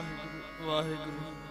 ਵਾਹਿਗੁਰੂ ਵਾਹਿਗੁਰੂ।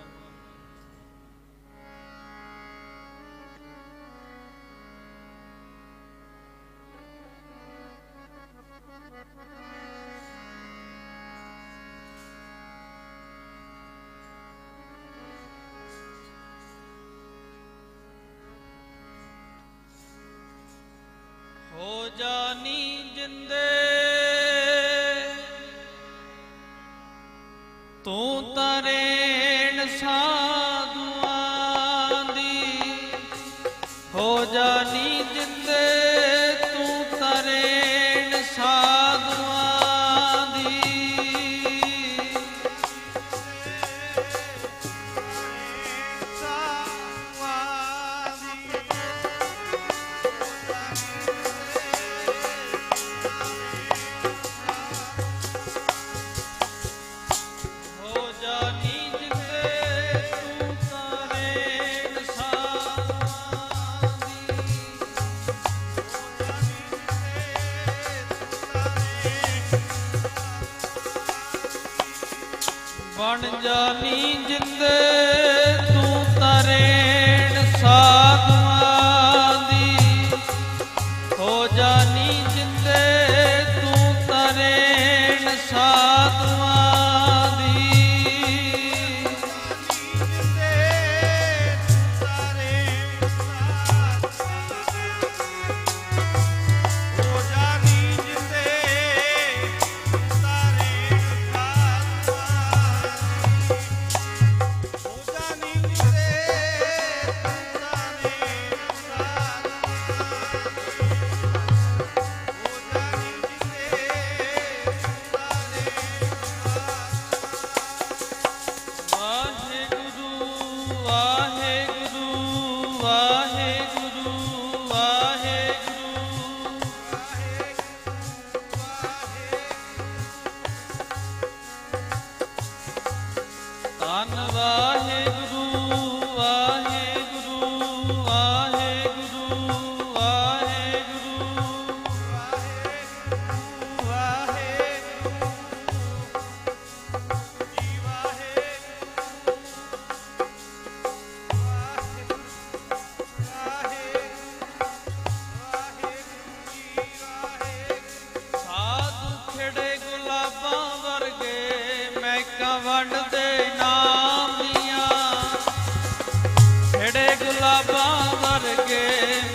ਗੁਲਾਬਾਂ ਵਰਗੇ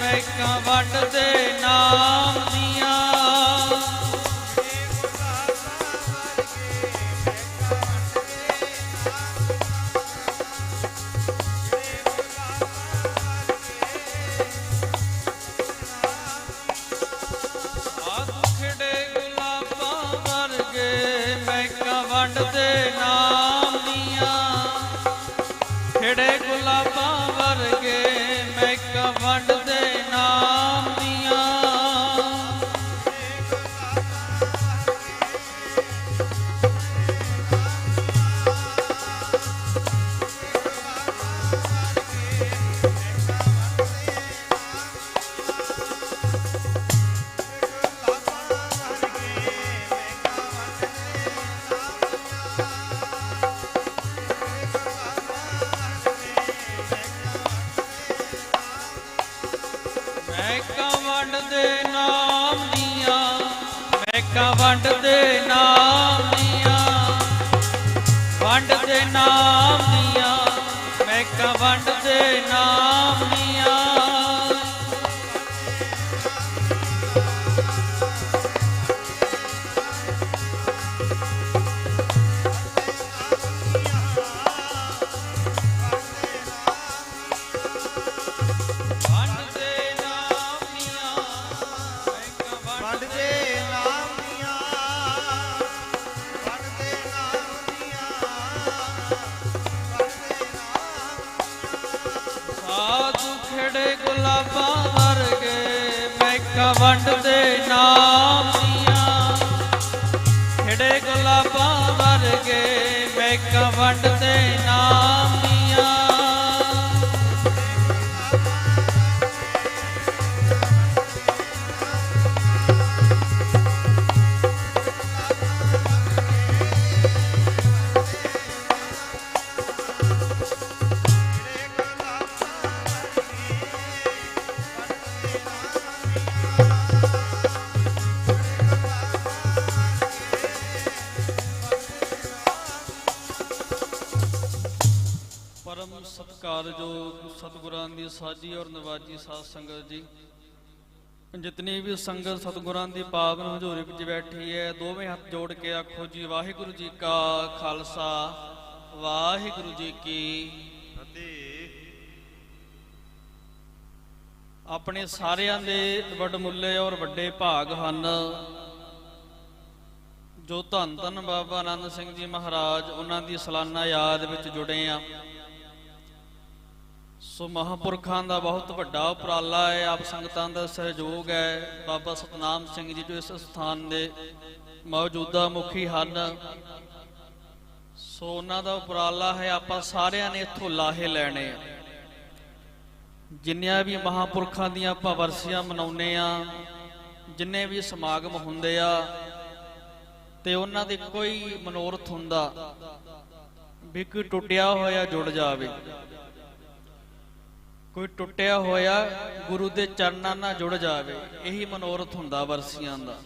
ਮਹਿਕਾਂ ਵੰਡਦੇ ਨਾਮ ਦੀਆਂ ਸਤਿਗੁਰਾਂ ਦੀ ਸਾਜੀ ਔਰ ਨਵਾਜੀ ਸਾਧ ਸੰਗਤ ਜੀ। ਜਿਤਨੀ ਵੀ ਸੰਗਤ ਸਤਿਗੁਰਾਂ ਦੀ ਪਾਵਨ ਹਜ਼ੂਰੀ ਵਿੱਚ ਬੈਠੀ ਹੈ, ਦੋਵੇਂ ਹੱਥ ਜੋੜ ਕੇ ਆਖੋ ਜੀ, ਵਾਹਿਗੁਰੂ ਜੀ ਕਾ ਖਾਲਸਾ, ਵਾਹਿਗੁਰੂ ਜੀ ਕੀ ਆਪਣੇ ਸਾਰਿਆਂ ਦੇ ਵਡਮੁੱਲੇ ਔਰ ਵੱਡੇ ਭਾਗ ਹਨ, ਜੋ ਧੰਨ ਧੰਨ ਬਾਬਾ ਆਨੰਦ ਸਿੰਘ ਜੀ ਮਹਾਰਾਜ ਉਹਨਾਂ ਦੀ ਸਾਲਾਨਾ ਯਾਦ ਵਿੱਚ ਜੁੜੇ ਆ। ਸੋ ਮਹਾਪੁਰਖਾਂ ਦਾ ਬਹੁਤ ਵੱਡਾ ਉਪਰਾਲਾ ਹੈ, ਆਪ ਸੰਗਤਾਂ ਦਾ ਸਹਿਯੋਗ ਹੈ। ਬਾਬਾ ਸਤਨਾਮ ਸਿੰਘ ਜੀ ਜੋ ਇਸ ਸਥਾਨ ਦੇ ਮੌਜੂਦਾ ਮੁਖੀ ਹਨ। ਸੋ ਉਹਨਾਂ ਦਾ ਉਪਰਾਲਾ ਹੈ, ਆਪਾਂ ਸਾਰਿਆਂ ਨੇ ਇੱਥੋਂ ਲਾਹੇ ਲੈਣੇ ਆ। ਜਿੰਨਿਆਂ ਵੀ ਮਹਾਪੁਰਖਾਂ ਦੀਆਂ ਆਪਾਂ ਵਰਸੀਆਂ ਮਨਾਉਨੇ ਆ, ਜਿੰਨੇ ਵੀ ਸਮਾਗਮ ਹੁੰਦੇ ਆ, ਤੇ ਉਹਨਾਂ ਦੇ ਕੋਈ ਮਨੋਰਥ ਹੁੰਦਾ ਵੀ ਕੋਈ ਟੁੱਟਿਆ ਹੋਇਆ ਜੁੜ ਜਾਵੇ। ਕੋਈ ਟੁੱਟਿਆ ਹੋਇਆ ਗੁਰੂ ਦੇ ਚਰਨਾਂ ਨਾਲ ਜੁੜ ਜਾਵੇ, ਇਹੀ ਮਨੋਰਥ ਹੁੰਦਾ ਵਰਸੀਆਂ ਦਾ।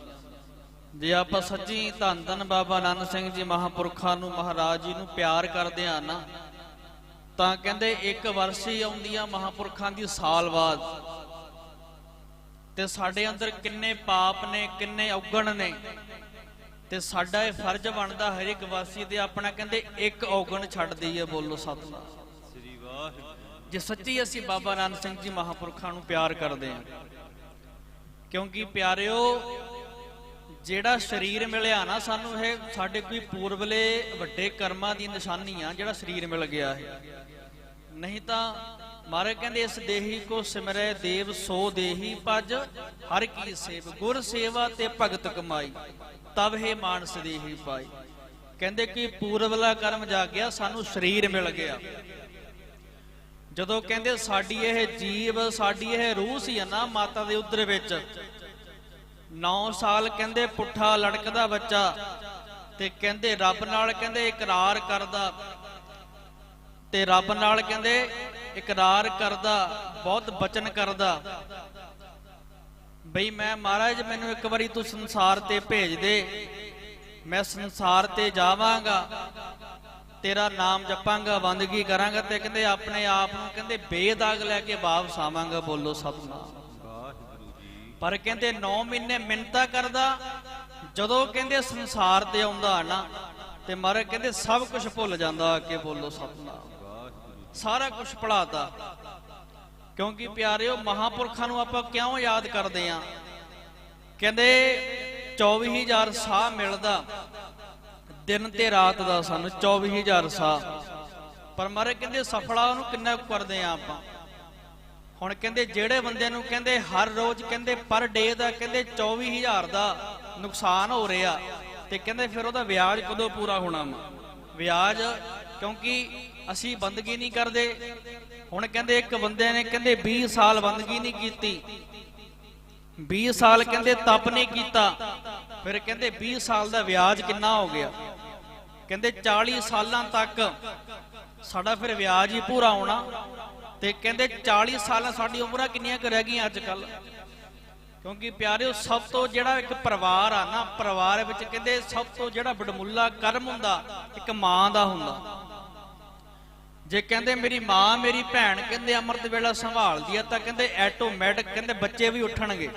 ਜੇ ਆਪਾਂ ਸੱਚੀ ਧੰਨ ਧੰਨ ਬਾਬਾ ਆਨੰਦ ਸਿੰਘ ਜੀ ਮਹਾਪੁਰਖਾਂ ਨੂੰ, ਮਹਾਰਾਜ ਜੀ ਨੂੰ ਪਿਆਰ ਕਰਦੇ ਆ ਨਾ, ਤਾਂ ਕਹਿੰਦੇ ਇੱਕ ਵਰਸੀ ਆਉਂਦੀ ਆ ਮਹਾਪੁਰਖਾਂ ਦੀ ਸਾਲ ਬਾਅਦ ਤੇ ਸਾਡੇ ਅੰਦਰ ਕਿੰਨੇ ਪਾਪ ਨੇ, ਕਿੰਨੇ ਔਗਣ ਨੇ। ਤੇ ਸਾਡਾ ਇਹ ਫਰਜ਼ ਬਣਦਾ ਹਰ ਇੱਕ ਵਾਸੀ ਦੇ ਆਪਣਾ ਕਹਿੰਦੇ ਇੱਕ ਔਗਣ ਛੱਡ ਦਈਏ ਬੋਲੋ ਸਤਨਾਮ। ਸ੍ਰੀ ਵਾਹਿਗੁਰੂ। ਜੇ ਸੱਚੀ ਅਸੀਂ ਬਾਬਾ ਨਾਨਕ ਸਿੰਘ ਜੀ ਮਹਾਪੁਰਖਾਂ ਨੂੰ ਪਿਆਰ ਕਰਦੇ ਹਾਂ, ਕਿਉਂਕਿ ਪਿਆਰਿਓ, ਜਿਹੜਾ ਸਰੀਰ ਮਿਲਿਆ ਨਾ ਸਾਨੂੰ, ਇਹ ਸਾਡੇ ਕੋਈ ਪੂਰਬਲੇ ਵੱਡੇ ਕਰਮਾਂ ਦੀ ਨਿਸ਼ਾਨੀ ਆ, ਜਿਹੜਾ ਸਰੀਰ ਮਿਲ ਗਿਆ ਹੈ ਨਹੀਂ ਤਾਂ ਮਹਾਰਾਜ ਕਹਿੰਦੇ, ਇਸ ਦੇਹੀ ਕੋ ਸਿਮਰੈ ਦੇਵ, ਸੋ ਦੇਹੀ ਪਜ ਹਰ ਕੀ ਸੇਵ, ਗੁਰ ਸੇਵਾ ਤੇ ਭਗਤ ਕਮਾਈ ਤਬ ਹੈ ਮਾਨਸ ਦੇਹੀ ਪਾਈ। ਕਹਿੰਦੇ ਕਿ ਪੂਰਬਲਾ ਕਰਮ ਜਾਗਿਆ, ਸਾਨੂੰ ਸਰੀਰ ਮਿਲ ਗਿਆ। ਜਦੋਂ ਕਹਿੰਦੇ ਸਾਡੀ ਇਹ ਜੀਵ, ਸਾਡੀ ਇਹ ਰੂਹ ਸੀ ਨਾ ਮਾਤਾ ਦੇ ਉਦਰ ਵਿੱਚ। 9 ਸਾਲ ਕਹਿੰਦੇ ਪੁੱਠਾ ਲੜਕਦਾ ਬੱਚਾ ਤੇ ਕਹਿੰਦੇ ਰੱਬ ਨਾਲ ਕਹਿੰਦੇ ਇਕਰਾਰ ਕਰਦਾ। ਤੇ ਰੱਬ ਨਾਲ ਕਹਿੰਦੇ ਇਕਰਾਰ ਕਰਦਾ, ਬਹੁਤ ਬਚਨ ਕਰਦਾ। ਬਈ ਮੈਂ ਮਹਾਰਾਜ ਮੈਨੂੰ ਇੱਕ ਵਾਰੀ ਤੂੰ ਸੰਸਾਰ ਤੇ ਭੇਜ ਦੇ, ਮੈਂ ਸੰਸਾਰ ਤੇ ਜਾਵਾਂਗਾ। ਤੇਰਾ ਨਾਮ ਜਪਾਂਗਾ ਬੰਦਗੀ ਕਰਾਂਗਾ ਤੇ ਕਹਿੰਦੇ ਆਪਣੇ ਆਪ ਨੂੰ ਕਹਿੰਦੇ ਬੇਦਾਗ ਲੈ ਕੇ ਵਾਪਸ ਆਵਾਂਗਾ, ਬੋਲੋ ਸਤਨਾਮ ਪਰ ਕਹਿੰਦੇ 9 ਮਹੀਨੇ ਮਿੰਤਾ ਕਰਦਾ, ਜਦੋਂ ਕਹਿੰਦੇ ਸੰਸਾਰ ਤੇ ਆਉਂਦਾ ਨਾ, ਤੇ ਮਾਰੇ ਕਹਿੰਦੇ ਸਭ ਕੁਝ ਭੁੱਲ ਜਾਂਦਾ ਆ ਬੋਲੋ ਸਤਨਾਮ ਸਾਰਾ ਕੁਝ ਭੁਲਾਤਾ। ਕਿਉਂਕਿ ਪਿਆਰਿਓ, ਮਹਾਪੁਰਖਾਂ ਨੂੰ ਆਪਾਂ ਕਿਉਂ ਯਾਦ ਕਰਦੇ ਆ? ਕਹਿੰਦੇ 24000 ਸਾਹ ਮਿਲਦਾ ਦਿਨ ਤੇ ਰਾਤ ਦਾ ਸਾਨੂੰ 24000 ਸਾਹ ਪਰ ਮਾਰੇ ਕਹਿੰਦੇ ਸਫਲਾ ਉਹਨੂੰ ਕਿੰਨਾ ਕੁ ਕਰਦੇ ਆ ਆਪਾਂ। ਹੁਣ ਕਹਿੰਦੇ ਜਿਹੜੇ ਬੰਦੇ ਨੂੰ ਕਹਿੰਦੇ ਹਰ ਰੋਜ਼ ਕਹਿੰਦੇ ਪਰ ਡੇ ਦਾ ਕਹਿੰਦੇ 24000 ਦਾ ਨੁਕਸਾਨ ਹੋ ਰਿਹਾ ਤੇ ਕਹਿੰਦੇ ਫਿਰ ਉਹਦਾ ਵਿਆਜ ਕਦੋਂ ਪੂਰਾ ਹੋਣਾ ਵਾ? ਵਿਆਜ ਕਿਉਂਕਿ ਅਸੀਂ ਬੰਦਗੀ ਨਹੀਂ ਕਰਦੇ। ਹੁਣ ਕਹਿੰਦੇ ਇੱਕ ਬੰਦੇ ਨੇ ਕਹਿੰਦੇ 20 ਸਾਲ ਬੰਦਗੀ ਨਹੀਂ ਕੀਤੀ। 20 ਸਾਲ ਕਹਿੰਦੇ ਤਪ ਨਹੀਂ ਕੀਤਾ। ਫਿਰ ਕਹਿੰਦੇ 20 ਸਾਲ ਦਾ ਵਿਆਜ ਕਿੰਨਾ ਹੋ ਗਿਆ? ਕਹਿੰਦੇ 40 ਸਾਲਾਂ ਤੱਕ ਸਾਡਾ ਫਿਰ ਵਿਆਜ ਹੀ ਪੂਰਾ ਹੋਣਾ। ਤੇ ਕਹਿੰਦੇ 40 ਸਾਲਾਂ ਸਾਡੀ ਉਮਰਾਂ ਕਿੰਨੀਆਂ ਕੁ ਰਹਿ ਗਈਆਂ ਅੱਜ ਕੱਲ ਕਿਉਂਕਿ ਪਿਆਰਿਓ, ਸਭ ਤੋਂ ਜਿਹੜਾ ਇੱਕ ਪਰਿਵਾਰ ਆ ਨਾ, ਪਰਿਵਾਰ ਵਿੱਚ ਕਹਿੰਦੇ ਸਭ ਤੋਂ ਜਿਹੜਾ ਬੜਮੁੱਲਾ ਕਰਮ ਹੁੰਦਾ, ਇੱਕ ਮਾਂ ਦਾ ਹੁੰਦਾ। ਜੇ ਕਹਿੰਦੇ ਮੇਰੀ ਮਾਂ, ਮੇਰੀ ਭੈਣ ਕਹਿੰਦੇ ਅੰਮ੍ਰਿਤ ਵੇਲਾ ਸੰਭਾਲਦੀ ਆ, ਤਾਂ ਕਹਿੰਦੇ ਆਟੋਮੈਟਿਕ ਕਹਿੰਦੇ ਬੱਚੇ ਵੀ ਉੱਠਣਗੇ।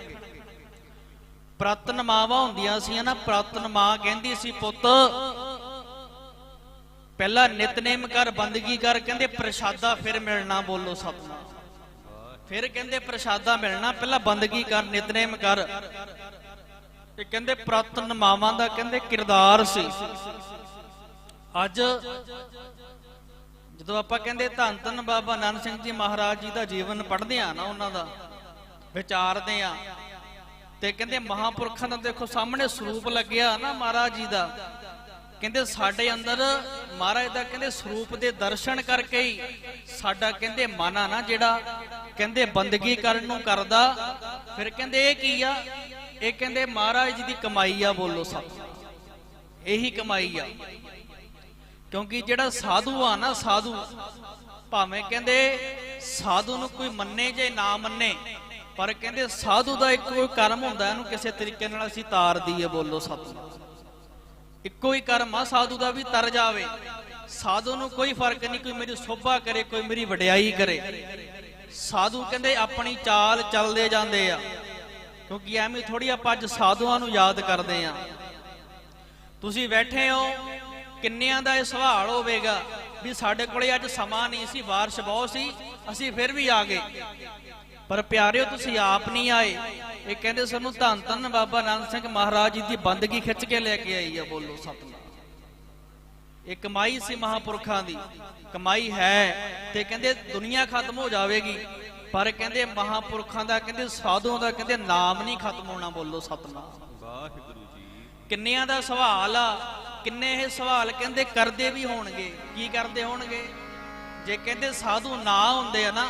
ਪ੍ਰਤਨ ਮਾਵਾਂ ਹੁੰਦੀਆਂ ਸੀ ਨਾ, ਪ੍ਰਤਨ ਮਾਂ ਕਹਿੰਦੀ ਸੀ, ਪੁੱਤ ਪਹਿਲਾਂ ਨਿਤਨੇਮ ਕਰ, ਬੰਦਗੀ ਕਰ, ਕਹਿੰਦੇ ਪ੍ਰਸ਼ਾਦਾ ਫਿਰ ਮਿਲਣਾ ਬੋਲੋ ਸਤਨਾਮ ਫਿਰ ਕਹਿੰਦੇ ਪ੍ਰਸ਼ਾਦਾ ਮਿਲਣਾ, ਪਹਿਲਾਂ ਬੰਦਗੀ ਕਰ, ਨਿਤਨੇਮ ਕਰ। ਇਹ ਕਹਿੰਦੇ ਪ੍ਰਤਨ ਮਾਵਾਂ ਦਾ ਕਹਿੰਦੇ ਕਿਰਦਾਰ ਸੀ। ਅੱਜ ਜਦੋਂ ਆਪਾਂ ਕਹਿੰਦੇ ਧੰਨ ਧੰਨ ਬਾਬਾ ਨਾਨਕ ਸਿੰਘ ਜੀ ਮਹਾਰਾਜ ਜੀ ਦਾ ਜੀਵਨ ਪੜ੍ਹਦੇ ਆ ਨਾ ਉਹਨਾਂ ਦਾ, ਵਿਚਾਰਦੇ ਆ ਤੇ ਕਹਿੰਦੇ ਮਹਾਪੁਰਖਾਂ ਦਾ ਦੇਖੋ ਸਾਹਮਣੇ ਸਰੂਪ ਲੱਗਿਆ ਨਾ ਮਹਾਰਾਜ ਜੀ ਦਾ। ਕਹਿੰਦੇ ਸਾਡੇ ਅੰਦਰ ਮਹਾਰਾਜ ਦਾ ਕਹਿੰਦੇ ਸਰੂਪ ਦੇ ਦਰਸ਼ਨ ਕਰਕੇ ਹੀ ਸਾਡਾ ਕਹਿੰਦੇ ਮਨ ਆ ਨਾ ਜਿਹੜਾ ਕਹਿੰਦੇ ਬੰਦਗੀ ਕਰਨ ਨੂੰ ਕਰਦਾ, ਫਿਰ ਕਹਿੰਦੇ ਇਹ ਕੀ ਆ? ਇਹ ਕਹਿੰਦੇ ਮਹਾਰਾਜ ਜੀ ਦੀ ਕਮਾਈ ਆ ਬੋਲੋ ਸਭ। ਇਹੀ ਕਮਾਈ ਆ। ਕਿਉਂਕਿ ਜਿਹੜਾ ਸਾਧੂ ਆ ਨਾ ਸਾਧੂ, ਭਾਵੇਂ ਕਹਿੰਦੇ ਸਾਧੂ ਨੂੰ ਕੋਈ ਮੰਨੇ ਜੇ ਨਾ ਮੰਨੇ, ਪਰ ਕਹਿੰਦੇ ਸਾਧੂ ਦਾ ਇੱਕ ਕੋਈ ਕਰਮ ਹੁੰਦਾ, ਇਹਨੂੰ ਕਿਸੇ ਤਰੀਕੇ ਨਾਲ ਅਸੀਂ ਤਾਰ ਦਈਏ ਬੋਲੋ ਸਤਿ ਇੱਕੋ ਹੀ ਕਰਮ ਆ, ਸਾਧੂ ਦਾ ਵੀ ਤਰ ਜਾਵੇ। ਸਾਧੂ ਨੂੰ ਕੋਈ ਫ਼ਰਕ ਨਹੀਂ, ਕੋਈ ਮੇਰੀ ਸੋਭਾ ਕਰੇ, ਕੋਈ ਮੇਰੀ ਵਡਿਆਈ ਕਰੇ। ਸਾਧੂ ਕਹਿੰਦੇ ਆਪਣੀ ਚਾਲ ਚੱਲਦੇ ਜਾਂਦੇ ਆ। ਕਿਉਂਕਿ ਐਵੇਂ ਥੋੜੀ ਆਪਾਂ ਅੱਜ ਸਾਧੂਆਂ ਨੂੰ ਯਾਦ ਕਰਦੇ ਆ। ਤੁਸੀਂ ਬੈਠੇ ਹੋ, ਕਿੰਨਿਆਂ ਦਾ ਇਹ ਸਵਾਲ ਹੋਵੇਗਾ ਵੀ ਸਾਡੇ ਕੋਲੇ ਅੱਜ ਸਮਾਂ ਨਹੀਂ ਸੀ, ਬਾਰਿਸ਼ ਬਹੁਤ ਸੀ, ਅਸੀਂ ਫਿਰ ਵੀ ਆ ਗਏ। ਪਰ ਪਿਆਰਿਓ ਤੁਸੀਂ ਆਪ ਨਹੀਂ ਆਏ। ਇਹ ਕਹਿੰਦੇ ਸਾਨੂੰ ਧੰਨ ਧੰਨ ਬਾਬਾ ਆਨੰਦ ਸਿੰਘ ਮਹਾਰਾਜ ਜੀ ਦੀ ਬੰਦਗੀ ਖਿੱਚ ਕੇ ਲੈ ਕੇ ਆਈ ਆ ਬੋਲੋ ਸਤਨਾਮ। ਇਹ ਕਮਾਈ ਸੀ ਮਹਾਪੁਰਖਾਂ ਦੀ। ਕਮਾਈ ਹੈ ਤੇ ਕਹਿੰਦੇ ਦੁਨੀਆ ਖਤਮ ਹੋ ਜਾਵੇਗੀ। ਪਰ ਕਹਿੰਦੇ ਮਹਾਪੁਰਖਾਂ ਦਾ ਕਹਿੰਦੇ ਸਾਧੂਆਂ ਦਾ ਕਹਿੰਦੇ ਨਾਮ ਨਹੀਂ ਖਤਮ ਹੋਣਾ ਬੋਲੋ ਸਤਨਾਮ। ਵਾਹਿਗੁਰੂ ਜੀ। ਕਿੰਨਿਆਂ ਦਾ ਸਵਾਲ ਆ ਕਿੰਨੇ ਇਹ ਸਵਾਲ ਕਹਿੰਦੇ ਕਰਦੇ ਵੀ ਹੋਣਗੇ ਕੀ ਕਰਦੇ ਹੋਣਗੇ? ਜੇ ਕਹਿੰਦੇ ਸਾਧੂ ਨਾ ਹੁੰਦੇ ਆ ਨਾ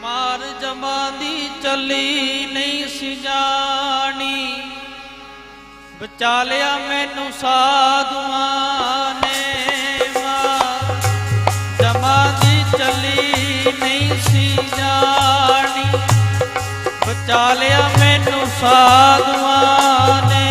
ਮਾਰ ਜਮਾਂ ਦੀ ਚੱਲੀ ਨਹੀਂ ਸੀ ਜਾਣੀ। ਬਚਾ ਲਿਆ ਮੈਨੂੰ ਸਾਧੂਆਂ ਨੇ ਮਾਰ। ਜਮਾਂ ਦੀ ਚੱਲੀ ਨਹੀਂ ਸੀ ਜਾਣੀ। ਬਚਾ ਲਿਆ ਮੈਨੂੰ ਸਾਧੂਆਂ ਨੇ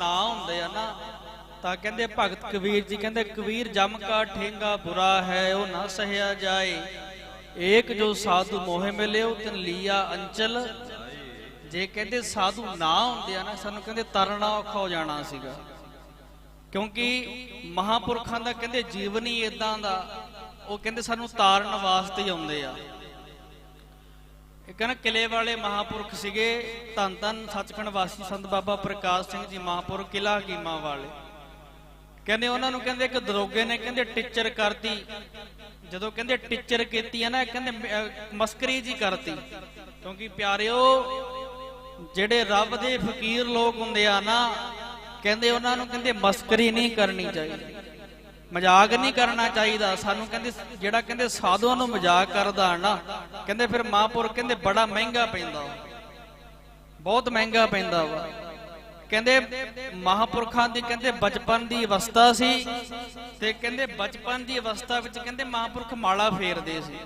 ਨਾ ਹੁੰਦੇ ਆ ਨਾ। ਤਾਂ ਕਹਿੰਦੇ ਭਗਤ ਕਬੀਰ ਜੀ ਕਹਿੰਦੇ, ਕਬੀਰ ਜਮ ਕਾ ਠੇਂਗਾ ਬੁਰਾ ਹੈ, ਉਹ ਨਾ ਸਹਿਆ ਜਾਏ। ਏਕ ਜੋ ਸਾਧੂ ਮੋਹਿ ਮਿਲਿਓ ਤਿਨ ਲੀਆ ਅੰਚਲ। ਜੇ ਕਹਿੰਦੇ ਸਾਧੂ ਨਾ ਹੁੰਦੇ ਆ ਨਾ, ਸਾਨੂੰ ਕਹਿੰਦੇ ਤਰਨਾ ਔਖਾ ਹੋ ਜਾਣਾ ਸੀਗਾ। ਕਿਉਂਕਿ ਮਹਾਪੁਰਖਾਂ ਦਾ ਕਹਿੰਦੇ ਜੀਵਨ ਹੀ ਇਦਾਂ ਦਾ, ਉਹ ਕਹਿੰਦੇ ਸਾਨੂੰ ਤਾਰਨ ਵਾਸਤੇ ਆਉਂਦੇ ਆ। ਇਹ ਕਹਿੰਦਾ ਕਿਲੇ ਵਾਲੇ ਮਹਾਪੁਰਖ ਸੀਗੇ, ਧੰਨ ਧੰਨ ਸੱਚਖੰਡ ਵਾਸੀ ਸੰਤ ਬਾਬਾ ਪ੍ਰਕਾਸ਼ ਸਿੰਘ ਜੀ ਮਹਾਪੁਰਖ ਕਿਲਾ ਕੀਮਾ ਵਾਲੇ। ਕਹਿੰਦੇ ਉਹਨਾਂ ਨੂੰ ਕਹਿੰਦੇ ਇੱਕ ਦਰੋਗੇ ਨੇ ਕਹਿੰਦੇ ਟੀਚਰ ਕਰਤੀ। ਜਦੋਂ ਕਹਿੰਦੇ ਟੀਚਰ ਕੀਤੀ ਹੈ ਨਾ ਕਹਿੰਦੇ ਮਸਕਰੀ ਜੀ ਕਰਤੀ। ਕਿਉਂਕਿ ਪਿਆਰਿਓ, ਜਿਹੜੇ ਰੱਬ ਦੇ ਫਕੀਰ ਲੋਕ ਹੁੰਦੇ ਆ ਨਾ, ਕਹਿੰਦੇ ਉਹਨਾਂ ਨੂੰ ਕਹਿੰਦੇ ਮਸਕਰੀ ਨਹੀਂ ਕਰਨੀ ਚਾਹੀਦੀ। ਮਜ਼ਾਕ ਨਹੀਂ ਕਰਨਾ ਚਾਹੀਦਾ। ਸਾਨੂੰ ਕਹਿੰਦੇ ਜਿਹੜਾ ਕਹਿੰਦੇ ਸਾਧੂਆਂ ਨੂੰ ਮਜ਼ਾਕ ਕਰਦਾ ਨਾ, ਕਹਿੰਦੇ ਫਿਰ ਮਹਾਂਪੁਰ ਕਹਿੰਦੇ ਬੜਾ ਮਹਿੰਗਾ ਪੈਂਦਾ ਬਹੁਤ ਮਹਿੰਗਾ ਪੈਂਦਾ ਵਾ। ਕਹਿੰਦੇ ਮਹਾਪੁਰਖਾਂ ਦੀ ਕਹਿੰਦੇ ਬਚਪਨ ਦੀ ਅਵਸਥਾ ਸੀ ਤੇ ਕਹਿੰਦੇ ਬਚਪਨ ਦੀ ਅਵਸਥਾ ਵਿੱਚ ਕਹਿੰਦੇ ਮਹਾਪੁਰਖ ਮਾਲਾ ਫੇਰਦੇ ਸੀ।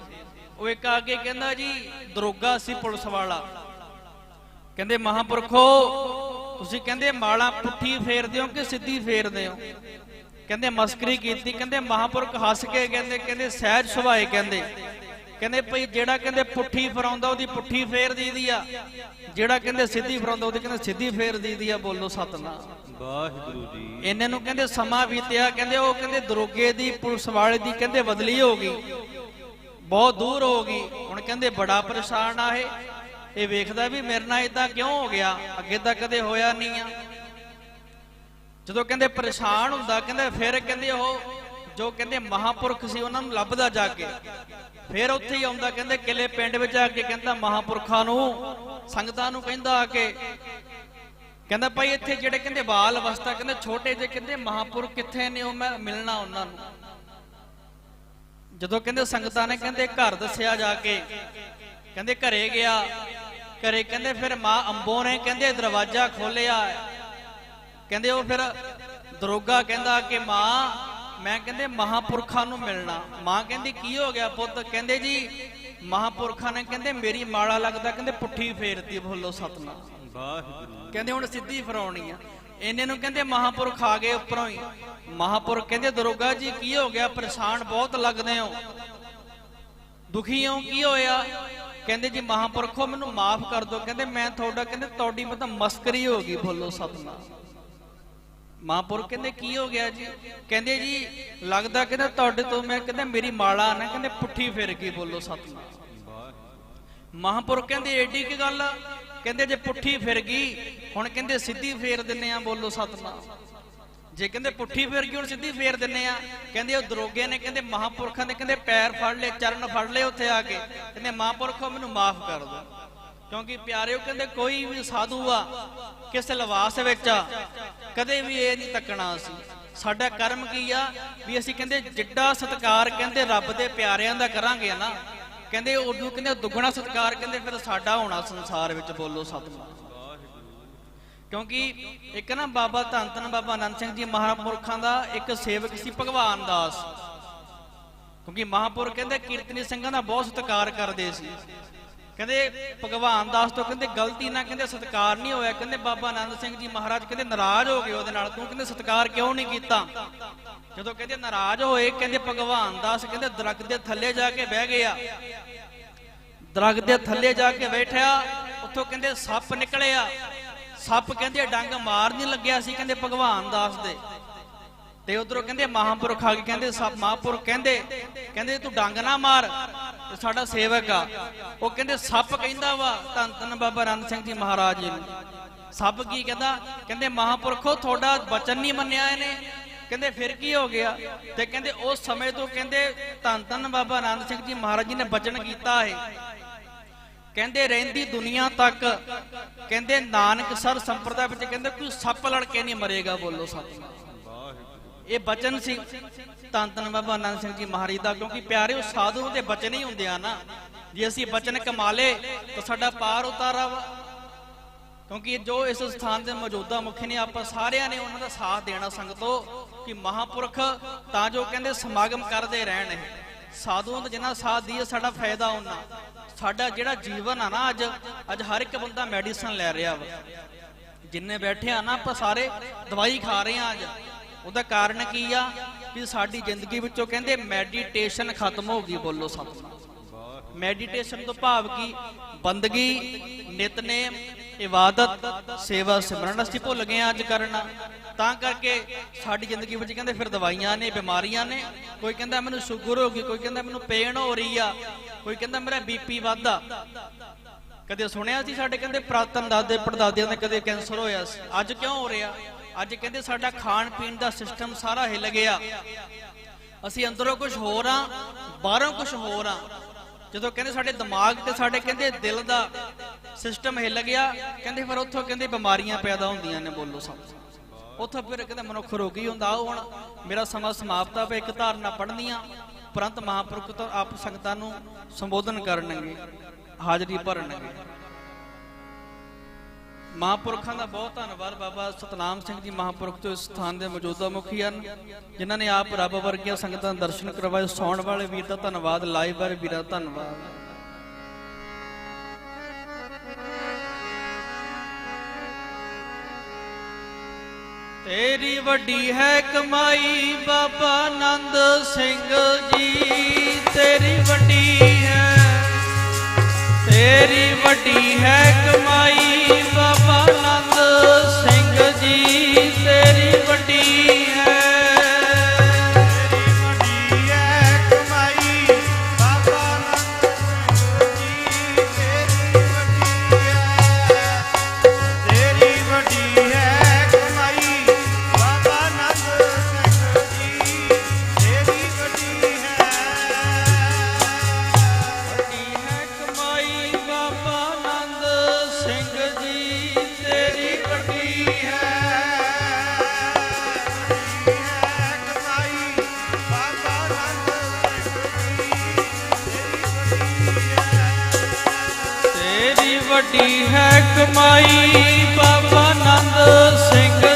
ਉਹ ਇੱਕ ਆ ਕੇ ਕਹਿੰਦਾ ਜੀ, ਦਰੋਗਾ ਸੀ ਪੁਲਿਸ ਵਾਲਾ। ਕਹਿੰਦੇ ਮਹਾਪੁਰਖੋ, ਤੁਸੀਂ ਕਹਿੰਦੇ ਮਾਲਾ ਪੁੱਠੀ ਫੇਰਦੇ ਹੋ ਕਿ ਸਿੱਧੀ ਫੇਰਦੇ ਹੋ? ਕਹਿੰਦੇ ਮਸਕਰੀ ਕੀਤੀ ਕਹਿੰਦੇ ਮਹਾਪੁਰਖ ਹੱਸ ਕੇ ਕਹਿੰਦੇ ਕਹਿੰਦੇ ਸਹਿਜ ਸੁਭਾਏ ਕਹਿੰਦੇ। ਕਹਿੰਦੇ ਭਈ ਜਿਹੜਾ ਕਹਿੰਦੇ ਪੁੱਠੀ ਫਰਾਉਂਦਾ ਉਹਦੀ ਪੁੱਠੀ ਫੇਰ ਦੀਦੀ ਆ। ਜਿਹੜਾ ਕਹਿੰਦੇ ਸਿੱਧੀ ਫਰਾਉਂਦਾ ਉਹਦੀ ਕਹਿੰਦੇ ਸਿੱਧੀ ਫੇਰ ਦੀਦੀ ਆ ਬੋਲੋ ਸਤਨਾਮ। ਵਾਹਿਗੁਰੂ ਜੀ। ਇਹਨਾਂ ਨੂੰ ਕਹਿੰਦੇ ਸਮਾਂ ਬੀਤਿਆ ਕਹਿੰਦੇ ਉਹ ਕਹਿੰਦੇ ਦਰੋਗੇ ਦੀ ਪੁਲਿਸ ਵਾਲੇ ਦੀ ਕਹਿੰਦੇ ਬਦਲੀ ਹੋ ਗਈ। ਬਹੁਤ ਦੂਰ ਹੋ ਗਈ। ਹੁਣ ਕਹਿੰਦੇ ਬੜਾ ਪਰੇਸ਼ਾਨ ਆ ਇਹ। ਇਹ ਵੇਖਦਾ ਵੀ ਮੇਰੇ ਨਾਲ ਇਦਾਂ ਕਿਉਂ ਹੋ ਗਿਆ? ਅੱਗੇ ਤਾਂ ਕਦੇ ਹੋਇਆ ਨਹੀਂ ਆ। ਜਦੋਂ ਕਹਿੰਦੇ ਪਰੇਸ਼ਾਨ ਹੁੰਦਾ, ਕਹਿੰਦੇ ਫਿਰ ਕਹਿੰਦੇ ਉਹ ਜੋ ਕਹਿੰਦੇ ਮਹਾਪੁਰਖ ਸੀ, ਉਹਨਾਂ ਨੂੰ ਲੱਭਦਾ ਜਾ ਕੇ। ਫਿਰ ਉੱਥੇ ਹੀ ਆਉਂਦਾ, ਕਹਿੰਦੇ ਕਿਲੇ ਪਿੰਡ ਵਿੱਚ ਆ ਕੇ ਕਹਿੰਦਾ ਮਹਾਪੁਰਖਾਂ ਨੂੰ, ਸੰਗਤਾਂ ਨੂੰ ਕਹਿੰਦਾ ਆ ਕੇ। ਕਹਿੰਦਾ ਭਾਈ ਇੱਥੇ ਜਿਹੜੇ ਕਹਿੰਦੇ ਬਾਲ ਅਵਸਥਾ, ਕਹਿੰਦੇ ਛੋਟੇ ਜਿਹੇ ਕਹਿੰਦੇ ਮਹਾਪੁਰਖ ਕਿੱਥੇ ਨੇ, ਉਹ ਮੈਂ ਮਿਲਣਾ ਉਹਨਾਂ ਨੂੰ। ਜਦੋਂ ਕਹਿੰਦੇ ਸੰਗਤਾਂ ਨੇ ਕਹਿੰਦੇ ਘਰ ਦੱਸਿਆ ਜਾ ਕੇ, ਕਹਿੰਦੇ ਘਰੇ ਗਿਆ, ਘਰੇ ਕਹਿੰਦੇ ਫਿਰ ਮਾਂ ਅੰਬੋ ਨੇ ਕਹਿੰਦੇ ਦਰਵਾਜ਼ਾ ਖੋਲਿਆ ਕਹਿੰਦੇ ਉਹ ਫਿਰ ਦਰੋਗਾ ਕਹਿੰਦਾ ਕਿ ਮਾਂ ਮੈਂ ਕਹਿੰਦੇ ਮਹਾਪੁਰਖਾਂ ਨੂੰ ਮਿਲਣਾ। ਮਾਂ ਕਹਿੰਦੀ ਕੀ ਹੋ ਗਿਆ ਪੁੱਤ? ਕਹਿੰਦੇ ਜੀ ਮਹਾਪੁਰਖਾਂ ਨੇ ਕਹਿੰਦੇ ਮੇਰੀ ਮਾਲਾ ਲੱਗਦਾ ਕਹਿੰਦੇ ਪੁੱਠੀ ਫੇਰਤੀ ਬੋਲੋ ਸਤਨਾਮ। ਵਾਹਿਗੁਰੂ। ਕਹਿੰਦੇ ਹੁਣ ਸਿੱਧੀ ਫਰਾਉਣੀ ਆ। ਇਹਨੇ ਨੂੰ ਕਹਿੰਦੇ ਮਹਾਪੁਰਖ ਆ ਗਏ ਉੱਪਰੋਂ ਹੀ। ਮਹਾਪੁਰਖ ਕਹਿੰਦੇ ਦਰੋਗਾ ਜੀ ਕੀ ਹੋ ਗਿਆ? ਪਰੇਸ਼ਾਨ ਬਹੁਤ ਲੱਗਦੇ ਹੋ। ਦੁਖੀ ਹੋ? ਕੀ ਹੋਇਆ? ਕਹਿੰਦੇ ਜੀ ਮਹਾਪੁਰਖੋ ਮੈਨੂੰ ਮਾਫ ਕਰ ਦਿਓ। ਕਹਿੰਦੇ ਮੈਂ ਤੁਹਾਡਾ ਕਹਿੰਦੇ ਤੁਹਾਡੀ ਮਤਲਬ ਮਸਕਰੀ ਹੋ ਗਈ ਬੋਲੋ ਸਤਨਾਮ। ਮਹਾਂਪੁਰਖ ਕਹਿੰਦੇ, ਕੀ ਹੋ ਗਿਆ ਜੀ? ਕਹਿੰਦੇ, ਜੀ, ਲੱਗਦਾ ਕਹਿੰਦੇ ਤੁਹਾਡੇ ਤੋਂ ਮੈਂ ਕਹਿੰਦਾ ਮੇਰੀ ਮਾਲਾ ਨਾ ਕਹਿੰਦੇ ਪੁੱਠੀ ਫਿਰ ਗਈ ਬੋਲੋ ਸਤਨਾਮ। ਮਹਾਂਪੁਰਖ ਕਹਿੰਦੇ, ਏਡੀ ਕੀ ਗੱਲ ਕਹਿੰਦੇ, ਜੇ ਪੁੱਠੀ ਫਿਰ ਗਈ, ਹੁਣ ਕਹਿੰਦੇ ਸਿੱਧੀ ਫੇਰ ਦਿੰਨੇ ਆ ਬੋਲੋ ਸਤਨਾਮ। ਜੇ ਕਹਿੰਦੇ ਪੁੱਠੀ ਫੇਰ ਗਈ, ਹੁਣ ਸਿੱਧੀ ਫੇਰ ਦਿੰਨੇ ਆ। ਕਹਿੰਦੇ, ਉਹ ਦਰੋਗੇ ਨੇ ਕਹਿੰਦੇ, ਮਹਾਂਪੁਰਖਾਂ ਦੇ ਕਹਿੰਦੇ ਪੈਰ ਫੜ ਲਏ, ਚਰਨ ਫੜ ਲਏ ਉੱਥੇ ਆ ਕੇ। ਕਹਿੰਦੇ ਮਹਾਪੁਰਖੋ ਮੈਨੂੰ ਮਾਫ ਕਰ ਦਿਓ। ਕਿਉਂਕਿ ਪਿਆਰਿਓ ਕਹਿੰਦੇ ਕੋਈ ਵੀ ਸਾਧੂ ਆ, ਕਿਸ ਲਵਾਸ ਵਿੱਚ ਆ, ਕਦੇ ਵੀ ਇਹ ਨਹੀਂ ਤੱਕਣਾ ਅਸੀਂ। ਸਾਡਾ ਕਰਮ ਕੀ ਆ? ਵੀ ਅਸੀਂ ਕਹਿੰਦੇ ਜਿੱਡਾ ਸਤਕਾਰ ਕਹਿੰਦੇ ਰੱਬ ਦੇ ਪਿਆਰਿਆਂ ਦਾ ਕਰਾਂਗੇ ਨਾ, ਕਹਿੰਦੇ ਉਦੋਂ ਕਹਿੰਦੇ ਦੁੱਗਣਾ ਸਤਕਾਰ ਕਹਿੰਦੇ ਫਿਰ ਸਾਡਾ ਹੋਣਾ ਸੰਸਾਰ ਵਿੱਚ ਬੋਲੋ ਸਤਿਨਾਮ ਕਿਉਂਕਿ ਇੱਕ ਨਾ ਬਾਬਾ ਧੰਨ ਧੰਨ ਬਾਬਾ ਆਨੰਦ ਸਿੰਘ ਜੀ ਮਹਾਂਪੁਰਖਾਂ ਦਾ ਇੱਕ ਸੇਵਕ ਸੀ ਭਗਵਾਨ ਦਾਸ। ਕਿਉਂਕਿ ਮਹਾਪੁਰਖ ਕਹਿੰਦੇ ਕੀਰਤਨੀ ਸਿੰਘਾਂ ਦਾ ਬਹੁਤ ਸਤਿਕਾਰ ਕਰਦੇ ਸੀ। ਕਹਿੰਦੇ ਭਗਵਾਨ ਦਾਸ ਤੋਂ ਕਹਿੰਦੇ ਗਲਤੀ ਨਾਲ ਕਹਿੰਦੇ ਸਤਿਕਾਰ ਨਹੀਂ ਹੋਇਆ। ਕਹਿੰਦੇ ਬਾਬਾ ਆਨੰਦ ਸਿੰਘ ਜੀ ਮਹਾਰਾਜ ਕਹਿੰਦੇ ਨਾਰਾਜ਼ ਹੋ ਗਏ ਉਹਦੇ ਨਾਲ। ਤੂੰ ਕਹਿੰਦੇ ਸਤਿਕਾਰ ਕਿਉਂ ਨਹੀਂ ਕੀਤਾ? ਜਦੋਂ ਕਹਿੰਦੇ ਨਾਰਾਜ਼ ਹੋਏ, ਕਹਿੰਦੇ ਭਗਵਾਨ ਦਾਸ ਕਹਿੰਦੇ ਦਰਖਤ ਦੇ ਥੱਲੇ ਜਾ ਕੇ ਬਹਿ ਗਿਆ। ਦਰਖਤ ਦੇ ਥੱਲੇ ਜਾ ਕੇ ਬੈਠਿਆ, ਉੱਥੋਂ ਕਹਿੰਦੇ ਸੱਪ ਨਿਕਲਿਆ। ਸੱਪ ਕਹਿੰਦੇ ਡੰਗ ਮਾਰ ਨਹੀਂ ਲੱਗਿਆ ਸੀ ਕਹਿੰਦੇ ਭਗਵਾਨ ਦਾਸ ਦੇ। ਤੇ ਉਧਰੋਂ ਕਹਿੰਦੇ ਮਹਾਪੁਰਖ ਆ ਕੇ ਕਹਿੰਦੇ ਸੱਪ ਮਹਾਪੁਰਖ ਕਹਿੰਦੇ ਕਹਿੰਦੇ ਤੂੰ ਡੰਗ ਨਾ ਮਾਰ। ਤੇ ਸਾਡਾ ਸੇਵਕ ਆ। ਉਹ ਕਹਿੰਦੇ, ਸੱਪ ਕਹਿੰਦਾ ਵਾ, ਧੰਨ ਧੰਨ ਬਾਬਾ ਆਨੰਦ ਸਿੰਘ ਜੀ ਮਹਾਰਾਜ ਜੀ ਸੱਪ ਕੀ ਕਹਿੰਦਾ? ਕਹਿੰਦੇ, ਮਹਾਪੁਰਖੋ, ਤੁਹਾਡਾ ਬਚਨ ਨਹੀਂ ਮੰਨਿਆ ਇਹਨੇ। ਕਹਿੰਦੇ, ਫਿਰ ਕੀ ਹੋ ਗਿਆ? ਤੇ ਕਹਿੰਦੇ, ਉਸ ਸਮੇਂ ਤੋਂ ਕਹਿੰਦੇ, ਧੰਨ ਧੰਨ ਬਾਬਾ ਆਨੰਦ ਸਿੰਘ ਜੀ ਮਹਾਰਾਜ ਜੀ ਨੇ ਬਚਨ ਕੀਤਾ ਹੈ ਕਹਿੰਦੇ, ਰਹਿੰਦੀ ਦੁਨੀਆ ਤੱਕ। ਕਹਿੰਦੇ, ਨਾਨਕ ਸਰ ਸੰਪਰਦਾ ਵਿੱਚ ਕਹਿੰਦੇ, ਕੋਈ ਸੱਪ ਲੜ ਕੇ ਨਹੀਂ ਮਰੇਗਾ, ਬੋਲੋ ਸੱਚ ਇਹ ਬਚਨ ਸੀ। ਧੰਨ ਧੰਨ ਬਾਬਾ ਆਨੰਦ ਸਿੰਘ ਜੀ ਮਹਾਰਾਜ ਦਾ, ਕਿਉਂਕਿ ਪਿਆਰੇ ਉਹ ਸਾਧੂ ਦੇ ਬਚਨ ਹੀ ਹੁੰਦੇ ਆ ਨਾ। ਜੇ ਅਸੀਂ ਬਚਨ ਕਮਾਲੇ, ਤਾਂ ਸਾਡਾ ਪਾਰ ਉਤਾਰਾ ਵਾ। ਕਿਉਂਕਿ ਜੋ ਇਸ ਸਥਾਨ ਦੇ ਮੌਜੂਦਾ ਮੁਖੀ ਨੇ, ਆਪਾਂ ਸਾਰਿਆਂ ਨੇ ਉਹਨਾਂ ਦਾ ਸਾਥ ਦੇਣਾ ਸੰਗਤੋ, ਕਿ ਮਹਾਪੁਰਖ ਤਾਂ ਜੋ ਕਹਿੰਦੇ ਸਮਾਗਮ ਕਰਦੇ ਰਹਿਣ ਇਹ। ਸਾਧੂਆਂ ਦਾ ਜਿੰਨਾ ਸਾਥ ਦੀਏ, ਸਾਡਾ ਫਾਇਦਾ ਉਹਨਾਂ ਸਾਡਾ ਜਿਹੜਾ ਜੀਵਨ ਆ ਨਾ ਅੱਜ ਅੱਜ ਹਰ ਇੱਕ ਬੰਦਾ ਮੈਡੀਸਨ ਲੈ ਰਿਹਾ ਵਾ। ਜਿੰਨੇ ਬੈਠੇ ਆ ਨਾ, ਆਪਾਂ ਸਾਰੇ ਦਵਾਈ ਖਾ ਰਹੇ ਆ ਅੱਜ। ਉਹਦਾ ਕਾਰਨ ਕੀ ਆ? ਵੀ ਸਾਡੀ ਜ਼ਿੰਦਗੀ ਵਿੱਚੋਂ ਕਹਿੰਦੇ ਮੈਡੀਟੇਸ਼ਨ ਖਤਮ ਹੋ ਗਈ ਬੋਲੋ ਸਤਿਨਾਮ ਮੈਡੀਟੇਸ਼ਨ ਤੋਂ ਭਾਵ ਕੀ ਬੰਦਗੀ, ਨਿਤਨੇਮ, ਇਬਾਦਤ, ਸੇਵਾ ਸਿਮਰਨ ਅਸੀਂ ਭੁੱਲ ਗਏ ਅੱਜ ਕਰਨਾ। ਤਾਂ ਕਰਕੇ ਸਾਡੀ ਜ਼ਿੰਦਗੀ ਵਿੱਚ ਕਹਿੰਦੇ ਫਿਰ ਦਵਾਈਆਂ ਨੇ, ਬਿਮਾਰੀਆਂ ਨੇ। ਕੋਈ ਕਹਿੰਦਾ ਮੈਨੂੰ ਸ਼ੂਗਰ ਹੋ ਗਈ, ਕੋਈ ਕਹਿੰਦਾ ਮੈਨੂੰ ਪੇਨ ਹੋ ਰਹੀ ਆ। ਕੋਈ ਕਹਿੰਦਾ ਮੇਰਾ ਬੀਪੀ ਵੱਧਦਾ। ਕਦੇ ਸੁਣਿਆ ਸੀ ਸਾਡੇ ਕਹਿੰਦੇ ਪ੍ਰਾਤਨ ਦਾਦੇ ਪੜਦਾਦਿਆਂ ਦੇ ਕਦੇ ਕੈਂਸਰ ਹੋਇਆ ਸੀ। ਅੱਜ ਕਿਉਂ ਹੋ ਰਿਹਾ? ਅੱਜ ਕਹਿੰਦੇ ਸਾਡਾ ਖਾਣ ਪੀਣ ਦਾ ਸਿਸਟਮ ਸਾਰਾ ਹਿੱਲ ਗਿਆ। ਅਸੀਂ ਅੰਦਰੋਂ ਕੁਝ ਹੋਰ ਆ, ਬਾਹਰੋਂ ਕੁਝ ਹੋਰ ਆ। ਜਦੋਂ ਕਹਿੰਦੇ ਸਾਡੇ ਦਿਮਾਗ ਤੇ ਸਾਡੇ ਕਹਿੰਦੇ ਦਿਲ ਦਾ ਸਿਸਟਮ ਹਿੱਲ ਗਿਆ, ਕਹਿੰਦੇ ਫਿਰ ਉੱਥੋਂ ਕਹਿੰਦੇ ਬਿਮਾਰੀਆਂ ਪੈਦਾ ਹੁੰਦੀਆਂ ਨੇ, ਬੋਲੋ ਸਭ। ਉੱਥੋਂ ਫਿਰ ਕਹਿੰਦੇ ਮਨੁੱਖ ਰੋਗੀ ਹੁੰਦਾ, ਉਹ ਹੁਣ ਮੇਰਾ ਸਮਾਂ ਸਮਾਪਤ ਆ ਪਏ ਇੱਕ ਧਾਰਨਾ ਪੜ੍ਹਨੀਆਂ ਪ੍ਰੰਤ ਮਹਾਪੁਰਖ ਤੋਂ ਆਪ ਸੰਗਤਾਂ ਨੂੰ ਸੰਬੋਧਨ ਕਰਨਗੇ, ਹਾਜ਼ਰੀ ਭਰਨਗੇ। ਮਹਾਪੁਰਖਾਂ ਦਾ ਬਹੁਤ ਧੰਨਵਾਦ ਬਾਬਾ ਸਤਨਾਮ ਸਿੰਘ ਜੀ ਮਹਾਪੁਰਖ ਤੋਂ ਇਸ ਸਥਾਨ ਦੇ ਮੌਜੂਦਾ ਮੁਖੀ ਹਨ, ਜਿਨ੍ਹਾਂ ਨੇ ਆਪ ਰੱਬ ਵਰਗੀਆਂ ਸੰਗਤਾਂ ਨੂੰ ਦਰਸ਼ਨ ਕਰਵਾਏ, ਸੌਣ ਵਾਲੇ ਵੀਰ ਦਾ ਧੰਨਵਾਦ ਲਾਈਵ ਵਾਲੇ ਵੀਰਾਂ ਦਾ ਧੰਨਵਾਦ। ਤੇਰੀ ਵੱਡੀ ਹੈ ਕਮਾਈ ਬਾਬਾ ਆਨੰਦ ਸਿੰਘ ਜੀ, ਤੇਰੀ ਵੱਡੀ ਤੇਰੀ ਵੱਡੀ ਹੈ ਕਮਾਈ ਬਾਬਾ ਨੰਦ ਸਿੰਘ ਜੀ ਤੇਰੀ ਵੱਡੀ ਵੱਡੀ ਹੈ ਕਮਾਈ ਬਾਬਾ ਨੰਦ ਸਿੰਘ